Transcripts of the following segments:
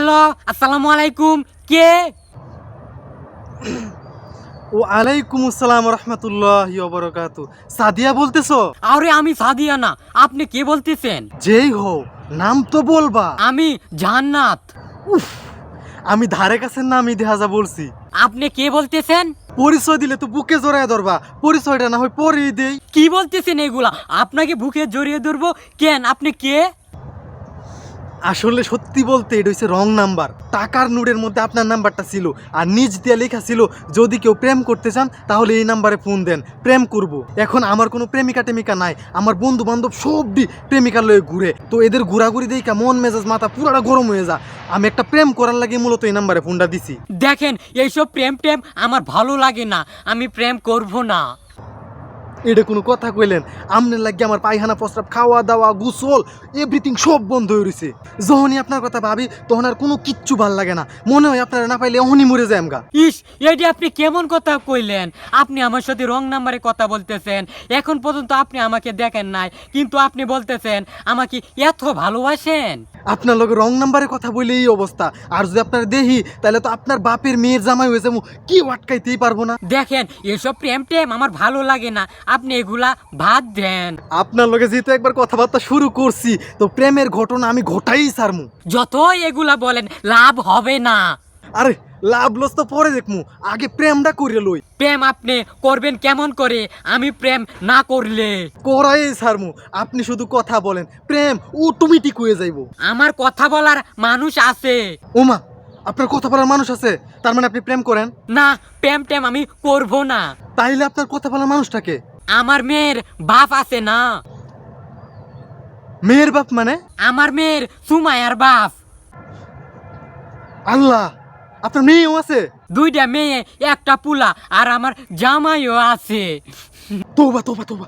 Hello আসসালামু আলাইকুম। কে? ও আলাইকুম আসসালাম রহমতুল্লাহ বরকাত সাদিয়া বলতেছো? আরে আমি সাদিয়া না আপনি কে বলতেছেন? যেই হও নাম তো বলবা। আমি জান্নাত। উফ আমি ধারে কাছে নামই দেহাজা বলছি। আপনি কে বলতেছেন? পরিচয় দিলে তো বুকে জড়ায় ধরবা। পরিচয়টা না হয় পরেই দেই। কি বলতেছেন এগুলা? আপনাকে বুকে জড়িয়ে ধরবো। কেন? আপনি কে? আসলে সত্যি বলতে এটা হচ্ছে রং নাম্বার টাকার নোটের মধ্যে আপনার নাম্বারটা ছিল, আর নিজ দিয়ে লেখা ছিল, যদি কেউ প্রেম করতে চান, তাহলে এই নাম্বারে ফোন দেন, প্রেম করব। এখন আমার কোনো প্রেমিকা টেমিকা নাই, আমার বন্ধু বান্ধব সবই প্রেমিকার লয়ে ঘুরে। তো এদের ঘোরাঘুরি দেখা মন মেজাজ মাথা পুরাটা গরম হয়ে যা আমি একটা প্রেম করার লাগে মূলত এই নাম্বারে ফোনটা দিছি। দেখেন, এইসব প্রেম টেম আমার ভালো লাগে না। আমি প্রেম করব না। এটা কোনো কথা কইলেন। আমনের লাগে আমার পায়খানা, প্রস্রাব খাওয়া দাওয়া গোসল এভরিথিং সব বন্ধ হয়ে রয়েছে যখনই আপনার কথা ভাবি, তখন আর কোনো কিচ্ছু ভালো লাগে না। মনে হয় আপনারা না পাইলে অহনি মরে যায় আমগা। ইস এটি আপনি কেমন কথা কইলেন? আপনি আমার সাথে রং নাম্বারে কথা বলতেছেন। এখন পর্যন্ত আপনি আমাকে দেখেন নাই, কিন্তু আপনি বলতেছেন আমাকে এত ভালোবাসেন। আপনার লগে রং নাম্বারে কথা বলে এই অবস্থা। আর যদি আপনার দেহি তাহলে তো আপনার বাপের মেয়ের জামাই হয়েছে কি আটকাইতেই পারব না। দেখেন এসব প্রেম টেম আমার ভালো লাগে না। আপনি এগুলা ভাত দেন। আপনার লগে যেহেতু একবার কথাবার্তা শুরু করছি তো প্রেমের ঘটনা আমি ঘটাই সারমু। যতই এগুলা বলেন লাভ হবে না। আরে লাভ লস তো পরে দেখমু আগে প্রেমটা করে লই। প্রেম আপনি করবেন কেমন করে? আমি প্রেম না করলে। করাই সারমু আপনি শুধু কথা বলেন প্রেম অটোমেটিক হয়ে যাইবো। আমার কথা বলার মানুষ আছে। ওমা আপনার কথা বলার মানুষ আছে তার মানে আপনি প্রেম করেন? না প্রেম টেম আমি করব না। তাইলে আপনার কথা বলার মানুষটাকে আমার মেয়ের বাপ আছে না। মেয়ের বাপ মানে? আমার মেয়ের সুমায়ার বাপ। আল্লাহ! আপনার মেয়েও আছে? দুইটা মেয়ে একটা পুলা আর আমার জামাইও আছে। তোবা তোবা তোবা।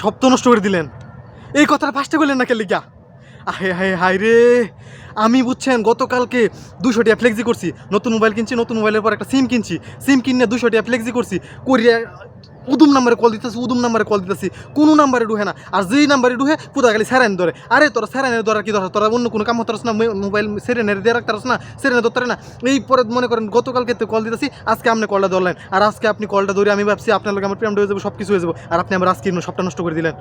সব তো নষ্ট করে দিলেন। এই কথাটা ফার্স্টে করলেন না কেলিকা আহে হায় হায় রে। আমি বুঝছেন গতকালকে দুশো টাকা ফ্লেক্সি করছি। নতুন মোবাইল কিনছি নতুন মোবাইলের পর একটা সিম কিনছি। সিম কিনে দুশো টাকা ফ্লেক্সি করছি। করিয়া উদুম নাম্বারে কল দিতেছি, উদুম নাম্বারে কল দিতেছি। কোনো নাম্বারে ডুহে না। আর যেই নাম্বারে ডুহে পুরা খালি স্যারাইন ধরে। আরে তোরা স্যারাইনের ধরার কি দরকার? তোরা অন্য কোনো কাম হতারস না মোবাইল সেরেনের দিয়ে রাখতারস না সেরেনে ধরতে না। এই পরে মনে করেন, গতকালকে তো কল দিতেছি, আজকে আপনি কলটা ধরলেন। আর আজকে আপনি কলটা ধরে আমি ভাবছি আপনার লোক আমার প্রেমটা হয়ে যাব সব কিছু হয়ে যাব। আর আপনি আমার আজকে সবটা নষ্ট করে দিলেন।